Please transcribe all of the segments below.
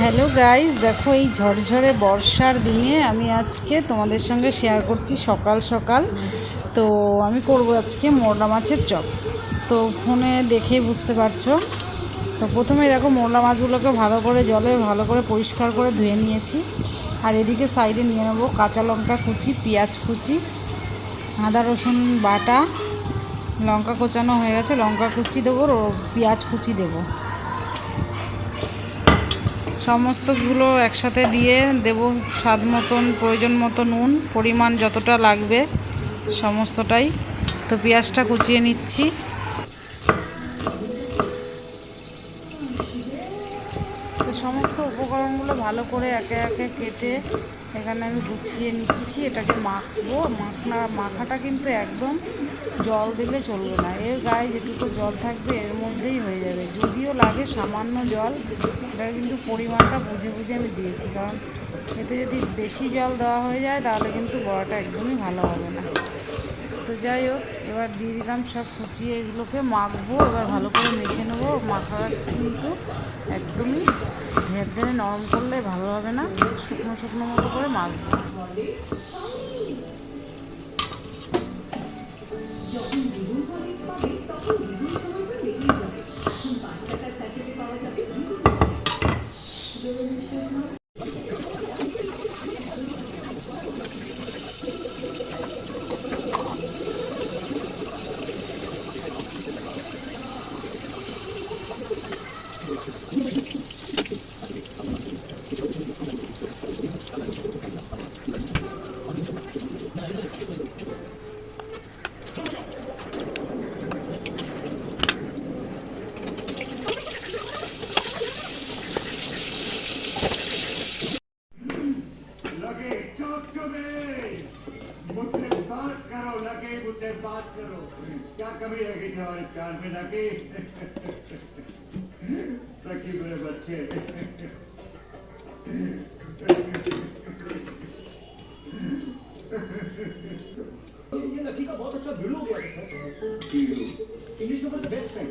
Hello guys, দেখো এই ঝরঝরে বর্ষার দিনে আমি আজকে তোমাদের সঙ্গে শেয়ার করছি সকাল সকাল। তো আমি করব আজকে মোরলা মাছের চপ। তো ফোনে দেখেই বুঝতে পারছ। তো প্রথমে দেখো মোরলা মাছগুলোকে ভালো করে জলে ভালো করে পরিষ্কার করে ধুয়ে নিয়েছি। আর এদিকে সাইডে নিয়ে নেব কাঁচা লঙ্কা কুচি, পেঁয়াজ কুচি, আদা, রসুন বাটা, লঙ্কা কোচানো হয়ে গেছে। লঙ্কা কুচি দেবো পেঁয়াজ কুচি দেবো। সমস্তগুলো একসাথে দিয়ে দেব স্বাদ মতন, প্রয়োজন মতো নুন, পরিমাণ যতটা লাগবে সমস্তটাই। তো পেঁয়াজটা কুচিয়ে নিচ্ছি। সমস্ত উপকরণগুলো ভালো করে একে একে কেটে এখানে আমি গুছিয়ে নিচ্ছি। এটাকে মাখবো। মাখনা, মাখাটা কিন্তু একদম জল দিলে চলবে না। এর গায়ে যেটুকু জল থাকবে এর মধ্যেই হয়ে যাবে। যদিও লাগে সামান্য জল এটা কিন্তু পরিমাণটা বুঝে বুঝে আমি দিয়েছি। কারণ এতে যদি বেশি জল দেওয়া হয়ে যায়, তাহলে কিন্তু বড়াটা একদমই ভালো হবে না। তো যাই হোক, এবার দিয়ে দিলাম সব কুচিয়ে এগুলোকে মাখবো, এবার ভালো করে মেখে নেব। মাখা কিন্তু একদমই ধের ধেরে নরম করলে ভালো হবে না শুকনো শুকনো মতো করে মাখবো। लगे हमारे कान में लगे। रखी मेरे बच्चे। ये लकी का बहुत अच्छा भिड़ू हो गया इंग्लिश में फ्रेंड बेस्ट फ्रेंड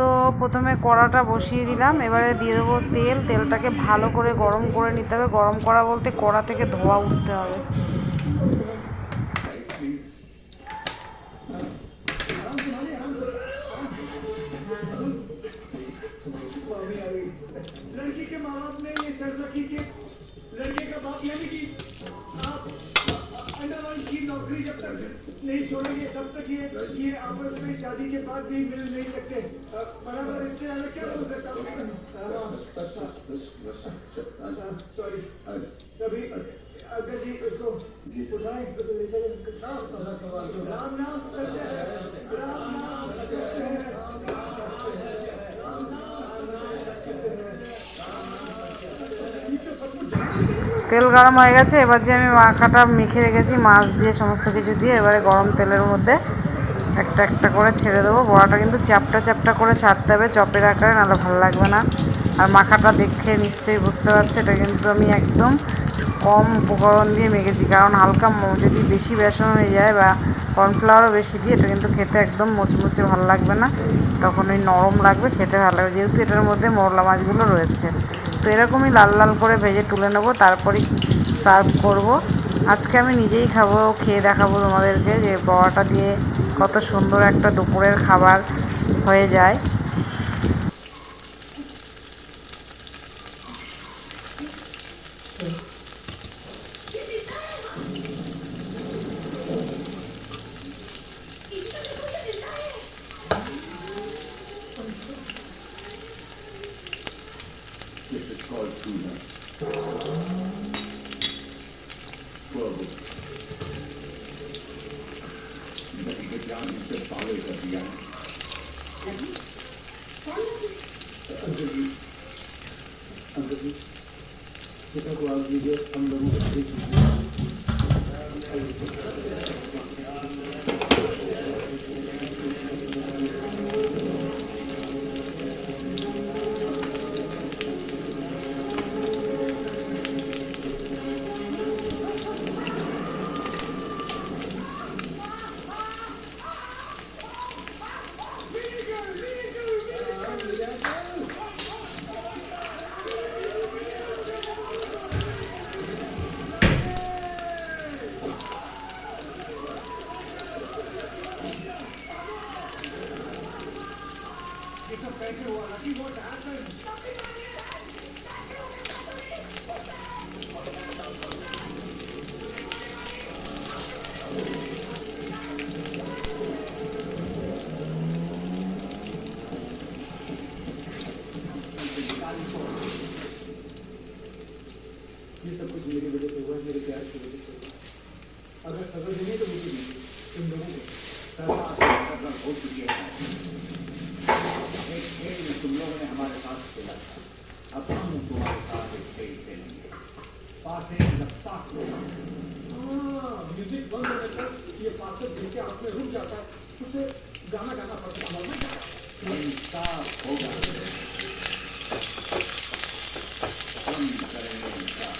তো প্রথমে কড়াটা বসিয়ে দিলাম এবারে দিয়ে দেবো তেল তেলটাকে ভালো করে গরম করে নিতে হবে গরম করা বলতে কড়া থেকে ধোয়া উঠতে হবে लड़की के माँ बाप ने ये शर्त रखी की नौकरी जब तक नहीं छोड़ेंगे, तब तक ये ये आपस में शादी के बाद भी मिल नहीं सकते। बराबर इससे अलग क्या बोल सकता हूँ? सॉरी तभी अगर जी उसको सुनाए ले चले। राम नाम सत्य है। राम नाम सत्य है। তেল গরম হয়ে গেছে, এবার যে আমি মাখাটা মেখে রেখেছি, মাছ দিয়ে সমস্ত কিছু দিয়ে, এবারে গরম তেলের মধ্যে একটা একটা করে ছেড়ে দেবো। বড়াটা কিন্তু চ্যাপটা চ্যাপটা করে ছাড়তে হবে, চপের আকারে, নাহলে ভালো লাগবে না। আর মাখাটা দেখে নিশ্চয়ই বুঝতে পারছ, এটা কিন্তু আমি একদম কম উপকরণ দিয়ে মেখেছি, কারণ হালকা যদি বেশি বেসন হয়ে যায় বা কর্নফ্লাওয়ারও বেশি দিয়ে, এটা কিন্তু খেতে একদম মুচমুচে ভালো লাগবে না। তখন ওই নরম লাগবে, খেতে ভালো লাগবে, যেহেতু এটার মধ্যে মোরলা মাছগুলো রয়েছে। তো এরকমই লাল লাল করে ভেজে তুলে নেব, তারপরেই সার্ভ করব। আজকে আমি নিজেই খাব, খেয়ে দেখাবো তোমাদেরকে যে বড়াটা দিয়ে কত সুন্দর একটা দুপুরের খাবার হয়ে যায়। Perché che già non c'è paura di capire. Uncle ji uncle ji जैसा को आप लीजिए हम लोगों को ये सब कुछ मेरी वजह से हुआ है मेरे प्यार की वजह से हुआ। अगर सजा देनी तो मुझे दीजिए तुम लोगों को। सजा हो चुकी है। एक खेल में तुम लोगों ने हमारे साथ खेला था। अब हम तुम्हारे साथ एक खेल खेलेंगे। पासे पास हाँ, म्यूज़िक बंद होने पर ये पार्सल जिसके हाथ में रुक जाता। है उसे गाना गाना पड़ता। है इंसाफ होगा हम करेंगे इंसाफ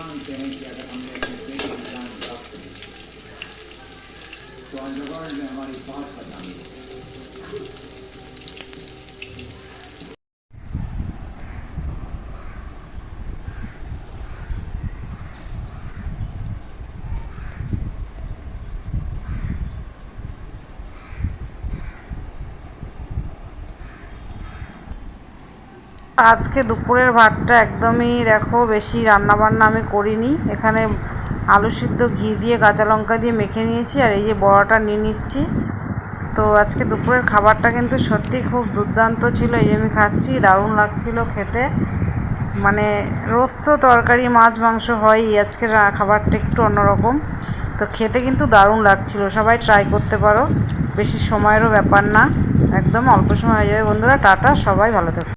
जानते हैं कि अगर हमने अपने ज्ञान प्राप्त की तो अंडरवर्ल्ड में हमारी बात बतानी আজকে দুপুরের ভাতটা একদমই দেখো বেশি রান্না বান্না আমি করিনি। এখানে আলু সিদ্ধ ঘি দিয়ে কাঁচা লঙ্কা দিয়ে মেখে নিয়েছি আর এই যে বড়াটা নিয়ে নিচ্ছি। তো আজকে দুপুরের খাবারটা কিন্তু সত্যি খুব দুর্দান্ত ছিল, এই আমি খাচ্ছি, দারুণ লাগছিল খেতে। মানে রোজ তো তরকারি, মাছ, মাংস হয়ই আজকে রা- খাবারটা একটু অন্যরকম। তো খেতে কিন্তু দারুণ লাগছিল, সবাই ট্রাই করতে পারো, বেশি সময়েরও ব্যাপার না, একদম অল্প সময় হয়ে যাবে। বন্ধুরা, টাটা, সবাই ভালো থেকো।